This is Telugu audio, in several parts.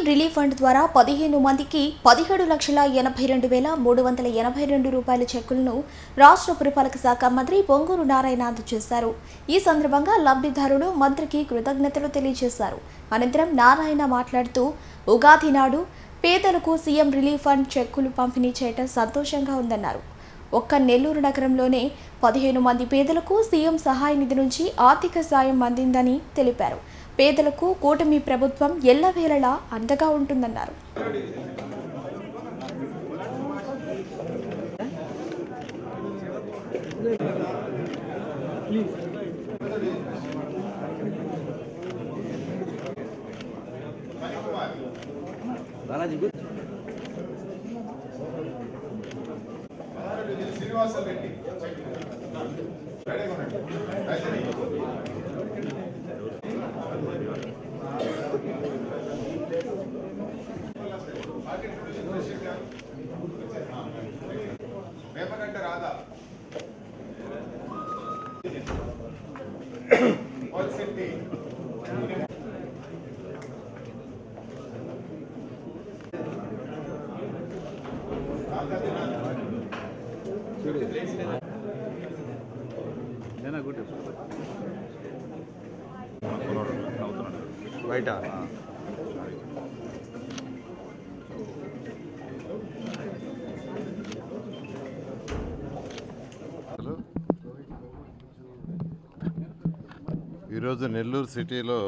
సీఎం రిలీఫ్ ఫండ్ ద్వారా పదిహేను మందికి పదిహేడు లక్షల ఎనభై రెండు వేల మూడు వందల ఎనభై రెండు రూపాయల చెక్కులను రాష్ట్ర పురపాలక శాఖ మంత్రి పొంగూరు నారాయణ అందజేశారు ఈ సందర్భంగా లబ్ధిదారుడు మంత్రికి కృతజ్ఞతలు తెలియజేశారు. అనంతరం నారాయణ మాట్లాడుతూ ఉగాది నాడు పేదలకు సీఎం రిలీఫ్ ఫండ్ చెక్కులు పంపిణీ చేయటం సంతోషంగా ఉందన్నారు. ఒక్క నెల్లూరు నగరంలోనే పదిహేను మంది పేదలకు సీఎం సహాయ నిధి నుంచి ఆర్థిక సాయం అందిందని తెలిపారు. పేదలకు కూటమి ప్రభుత్వం ఎల్లవేళలా అండగా ఉంటుందన్నారు. బాలాజీ గుడ్ వేపగంట రాదా? నేనా గుడ్ బయట. హలో. ఈరోజు నెల్లూరు సిటీలో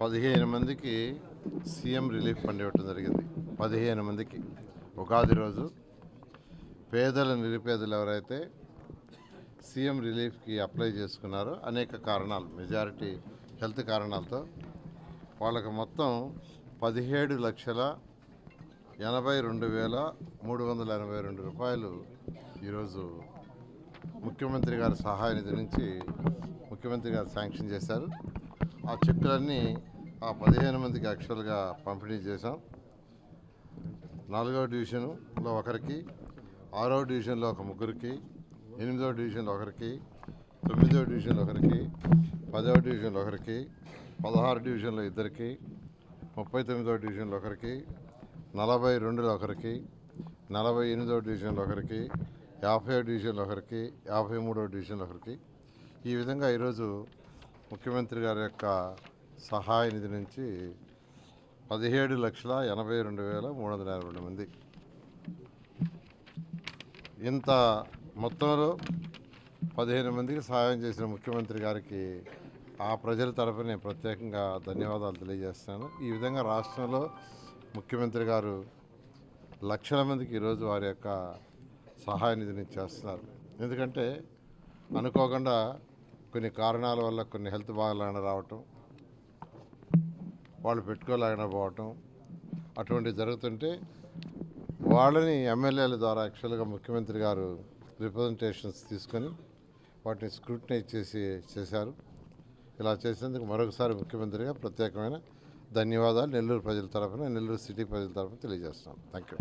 పదిహేను మందికి సీఎం రిలీఫ్ ఫండ్ ఇవ్వటం జరిగింది. పదిహేను మందికి. ఉగాది రోజు పేదల నిరుపేదలు ఎవరైతే సీఎం రిలీఫ్కి అప్లై చేసుకున్నారో అనేక కారణాలు మెజారిటీ హెల్త్ కారణాలతో వాళ్ళకి మొత్తం పదిహేడు లక్షల ఎనభై రెండు వేల మూడు వందల ఎనభై రెండు రూపాయలు ఈరోజు ముఖ్యమంత్రి గారి సహాయ నిధి నుంచి ముఖ్యమంత్రి గారు శాంక్షన్ చేశారు. ఆ చెక్కులన్నీ ఆ పదిహేను మందికి యాక్చువల్గా పంపిణీ చేశాం. నాలుగవ డివిజన్లో ఒకరికి ఆరవ డివిజన్లో ఒక ముగ్గురికి ఎనిమిదో డివిజన్లో ఒకరికి తొమ్మిదవ డివిజన్లో ఒకరికి పదవ డివిజన్లో ఒకరికి పదహారు డివిజన్లో ఇద్దరికి ముప్పై తొమ్మిదవ డివిజన్లో ఒకరికి నలభై రెండులో ఒకరికి నలభై ఎనిమిదో డివిజన్లో ఒకరికి యాభై డివిజన్లో ఒకరికి యాభై మూడో డివిజన్లో ఒకరికి. ఈ విధంగా ఈరోజు ముఖ్యమంత్రి గారి యొక్క సహాయ నిధి నుంచి పదిహేడు లక్షల ఎనభై రెండు వేల మూడు వందల యాభై రెండు మంది. ఇంత మొత్తంలో పదిహేను మందికి సహాయం చేసిన ముఖ్యమంత్రి గారికి ఆ ప్రజల తరఫున నేను ప్రత్యేకంగా ధన్యవాదాలు తెలియజేస్తున్నాను. ఈ విధంగా రాష్ట్రంలో ముఖ్యమంత్రి గారు లక్షల మందికి ఈరోజు వారి యొక్క సహాయ నిధిని చేస్తున్నారు. ఎందుకంటే అనుకోకుండా కొన్ని కారణాల వల్ల కొన్ని హెల్త్ బాగాలేకుండా రావటం వాళ్ళు పెట్టుకోలేకుండా పోవటం అటువంటివి జరుగుతుంటే వాళ్ళని ఎమ్మెల్యేల ద్వారా యాక్చువల్గా ముఖ్యమంత్రి గారు రిప్రజెంటేషన్స్ తీసుకొని వాటిని స్క్రూటినైజ్ చేసి చేశారు. ఇలా చేసేందుకు మరొకసారి ముఖ్యమంత్రిగా ప్రత్యేకమైన ధన్యవాదాలు నెల్లూరు ప్రజల తరఫున నెల్లూరు సిటీ ప్రజల తరఫున తెలియజేస్తున్నాను థ్యాంక్ యూ